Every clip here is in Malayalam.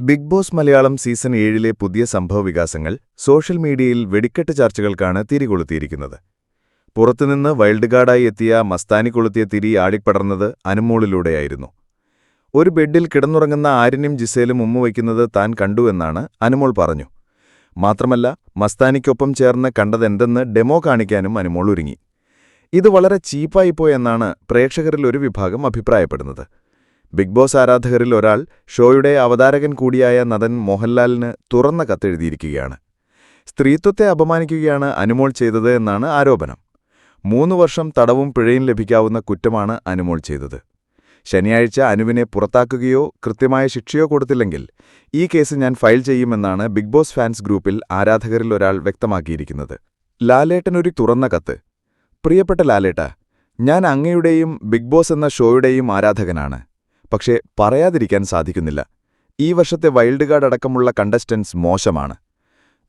ബിഗ് ബോസ് മലയാളം സീസൺ ഏഴിലെ പുതിയ സംഭവവികാസങ്ങൾ സോഷ്യൽ മീഡിയയിൽ വെടിക്കെട്ട് ചർച്ചകൾക്കാണ് തിരികൊളുത്തിയിരിക്കുന്നത് പുറത്തുനിന്ന് വൈൽഡ് കാർഡായി എത്തിയ മസ്താനി കൊളുത്തിയ തിരി ആടിപ്പടർന്നത് അനുമോളിലൂടെയായിരുന്നു. ഒരു ബെഡിൽ കിടന്നുറങ്ങുന്ന ആര്യനും ജിസേലും ഉമ്മുവയ്ക്കുന്നത് താൻ കണ്ടുവെന്നാണ് അനുമോൾ പറഞ്ഞു. മാത്രമല്ല മസ്താനിക്കൊപ്പം ചേർന്ന് കണ്ടതെന്തെന്ന് ഡെമോ കാണിക്കാനും അനുമോൾ ഒരുങ്ങി. ഇത് വളരെ ചീപ്പായിപ്പോയെന്നാണ് പ്രേക്ഷകരിൽ ഒരു വിഭാഗം അഭിപ്രായപ്പെടുന്നത്. ബിഗ് ബോസ് ആരാധകരിൽ ഒരാൾ ഷോയുടെ അവതാരകൻ കൂടിയായ നടൻ മോഹൻലാലിന് തുറന്ന കത്തെഴുതിയിരിക്കുകയാണ്. സ്ത്രീത്വത്തെ അപമാനിക്കുകയാണ് അനുമോൾ ചെയ്തത് എന്നാണ് ആരോപണം. മൂന്ന് വർഷം തടവും പിഴയും ലഭിക്കാവുന്ന കുറ്റമാണ് അനുമോൾ ചെയ്തത്. ശനിയാഴ്ച അനുവിനെ പുറത്താക്കുകയോ കൃത്യമായ ശിക്ഷയോ കൊടുത്തില്ലെങ്കിൽ ഈ കേസ് ഞാൻ ഫയൽ ചെയ്യുമെന്നാണ് ബിഗ് ബോസ് ഫാൻസ് ഗ്രൂപ്പിൽ ആരാധകരിൽ ഒരാൾ വ്യക്തമാക്കിയിരിക്കുന്നത്. ലാലേട്ടനൊരു തുറന്ന കത്ത്. പ്രിയപ്പെട്ട ലാലേട്ട ഞാൻ അങ്ങയുടെയും ബിഗ് ബോസ് എന്ന ഷോയുടെയും ആരാധകനാണ്. പക്ഷേ പറയാതിരിക്കാൻ സാധിക്കുന്നില്ല. ഈ വർഷത്തെ വൈൽഡ് കാർഡ് അടക്കമുള്ള കണ്ടസ്റ്റൻസ് മോശമാണ്.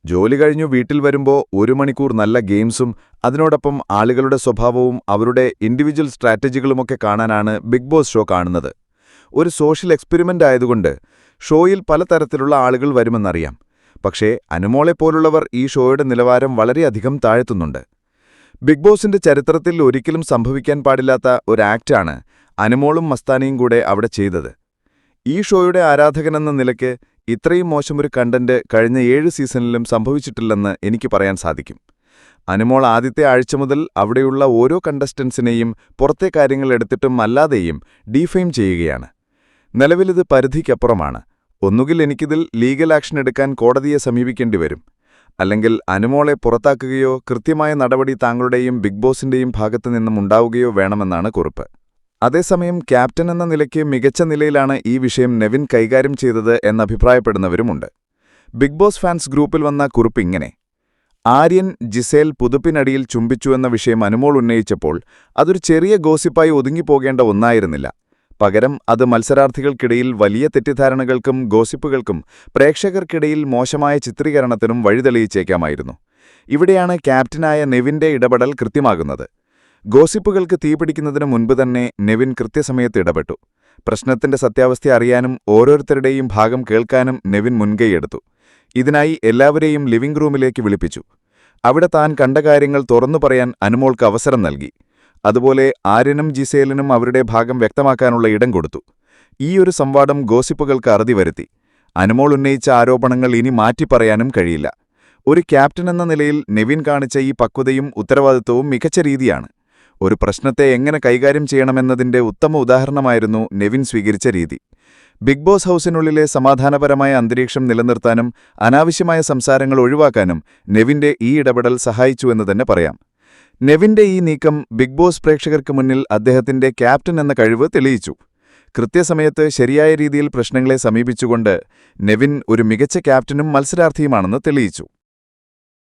ജോലി കഴിഞ്ഞു വീട്ടിൽ വരുമ്പോൾ ഒരു മണിക്കൂർ നല്ല ഗെയിംസും അതിനോടൊപ്പം ആളുകളുടെ സ്വഭാവവും അവരുടെ ഇൻഡിവിജ്വൽ സ്ട്രാറ്റജികളുമൊക്കെ കാണാനാണ് ബിഗ് ബോസ് ഷോ കാണുന്നത്. ഒരു സോഷ്യൽ എക്സ്പെരിമെന്റ് ആയതുകൊണ്ട് ഷോയിൽ പലതരത്തിലുള്ള ആളുകൾ വരുമെന്നറിയാം. പക്ഷേ അനുമോളെപ്പോലുള്ളവർ ഈ ഷോയുടെ നിലവാരം വളരെയധികം താഴ്ത്തുന്നുണ്ട്. ബിഗ് ബോസിന്റെ ചരിത്രത്തിൽ ഒരിക്കലും സംഭവിക്കാൻ പാടില്ലാത്ത ഒരു ആക്റ്റാണ് അനുമോളും മസ്താനിയും കൂടെ അവിടെ ചെയ്തത്. ഈ ഷോയുടെ ആരാധകനെന്ന നിലയ്ക്ക് ഇത്രയും മോശമൊരു കണ്ടന്റ് കഴിഞ്ഞ ഏഴ് സീസണിലും സംഭവിച്ചിട്ടില്ലെന്ന് എനിക്ക് പറയാൻ സാധിക്കും. അനുമോൾ ആദ്യത്തെ ആഴ്ച മുതൽ അവിടെയുള്ള ഓരോ കണ്ടസ്റ്റൻസിനെയും പുറത്തെ കാര്യങ്ങൾ എടുത്തിട്ടും അല്ലാതെയും ഡീഫെയിം ചെയ്യുകയാണ്. നിലവിലിത് പരിധിക്കപ്പുറമാണ്. ഒന്നുകിൽ എനിക്കിതിൽ ലീഗൽ ആക്ഷൻ എടുക്കാൻ കോടതിയെ സമീപിക്കേണ്ടി വരും. അല്ലെങ്കിൽ അനുമോളെ പുറത്താക്കുകയോ കൃത്യമായ നടപടി താങ്കളുടെയും ബിഗ് ബോസിന്റെയും ഭാഗത്തുനിന്നും ഉണ്ടാവുകയോ വേണമെന്നാണ് കുറിപ്പ്. അതേസമയം ക്യാപ്റ്റൻ എന്ന നിലയ്ക്ക് മികച്ച നിലയിലാണ് ഈ വിഷയം നെവിൻ കൈകാര്യം ചെയ്തത് എന്നഭിപ്രായപ്പെടുന്നവരുമുണ്ട്. ബിഗ് ബോസ് ഫാൻസ് ഗ്രൂപ്പിൽ വന്ന കുറിപ്പ് ഇങ്ങനെ. ആര്യൻ ജിസേൽ പുതുപ്പിനടിയിൽ ചുംബിച്ചുവെന്ന വിഷയം അനുമോൾ ഉന്നയിച്ചപ്പോൾ അതൊരു ചെറിയ ഗോസിപ്പായി ഒതുങ്ങിപ്പോകേണ്ട ഒന്നായിരുന്നില്ല. പകരം അത് മത്സരാർത്ഥികൾക്കിടയിൽ വലിയ തെറ്റിദ്ധാരണകൾക്കും ഗോസിപ്പുകൾക്കും പ്രേക്ഷകർക്കിടയിൽ മോശമായ ചിത്രീകരണത്തിനും വഴിതെളിയിച്ചേക്കാമായിരുന്നു. ഇവിടെയാണ് ക്യാപ്റ്റനായ നെവിന്റെ ഇടപെടൽ കൃത്യമാകുന്നത്. ഗോസിപ്പുകൾക്ക് തീപിടിക്കുന്നതിനു മുൻപ് തന്നെ നെവിൻ കൃത്യസമയത്ത് ഇടപെട്ടു. പ്രശ്നത്തിന്റെ സത്യാവസ്ഥ അറിയാനും ഓരോരുത്തരുടെയും ഭാഗം കേൾക്കാനും നെവിൻ മുൻകൈയെടുത്തു ഇതിനായി എല്ലാവരെയും ലിവിംഗ് റൂമിലേക്ക് വിളിപ്പിച്ചു. അവിടെ താൻ കണ്ട കാര്യങ്ങൾ തുറന്നു പറയാൻ അനുമോൾക്ക് അവസരം നൽകി. അതുപോലെ ആര്യനും ജിസേലിനും അവരുടെ ഭാഗം വ്യക്തമാക്കാനുള്ള ഇടം കൊടുത്തു. ഈ ഒരു സംവാദം ഗോസിപ്പുകൾക്ക് അറുതി വരുത്തി. അനുമോൾ ഉന്നയിച്ച ആരോപണങ്ങൾ ഇനി മാറ്റിപ്പറയാനും കഴിയില്ല. ഒരു ക്യാപ്റ്റൻ എന്ന നിലയിൽ നെവിൻ കാണിച്ച ഈ പക്വതയും ഉത്തരവാദിത്വവും മികച്ച രീതിയാണ്. ഒരു പ്രശ്നത്തെ എങ്ങനെ കൈകാര്യം ചെയ്യണമെന്നതിന്റെ ഉത്തമ ഉദാഹരണമായിരുന്നു നെവിൻ സ്വീകരിച്ച രീതി. ബിഗ് ബോസ് ഹൗസിനുള്ളിലെ സമാധാനപരമായ അന്തരീക്ഷം നിലനിർത്താനും അനാവശ്യമായ സംസാരങ്ങൾ ഒഴിവാക്കാനും നെവിന്റെ ഈ ഇടപെടൽ സഹായിച്ചുവെന്ന് തന്നെ പറയാം. നെവിന്റെ ഈ നീക്കം ബിഗ് ബോസ് പ്രേക്ഷകർക്ക് മുന്നിൽ അദ്ദേഹത്തിന്റെ ക്യാപ്റ്റൻ എന്ന കഴിവ് തെളിയിച്ചു. കൃത്യസമയത്ത് ശരിയായ രീതിയിൽ പ്രശ്നങ്ങളെ സമീപിച്ചുകൊണ്ട് നെവിൻ ഒരു മികച്ച ക്യാപ്റ്റനും മത്സരാർത്ഥിയുമാണെന്ന് തെളിയിച്ചു.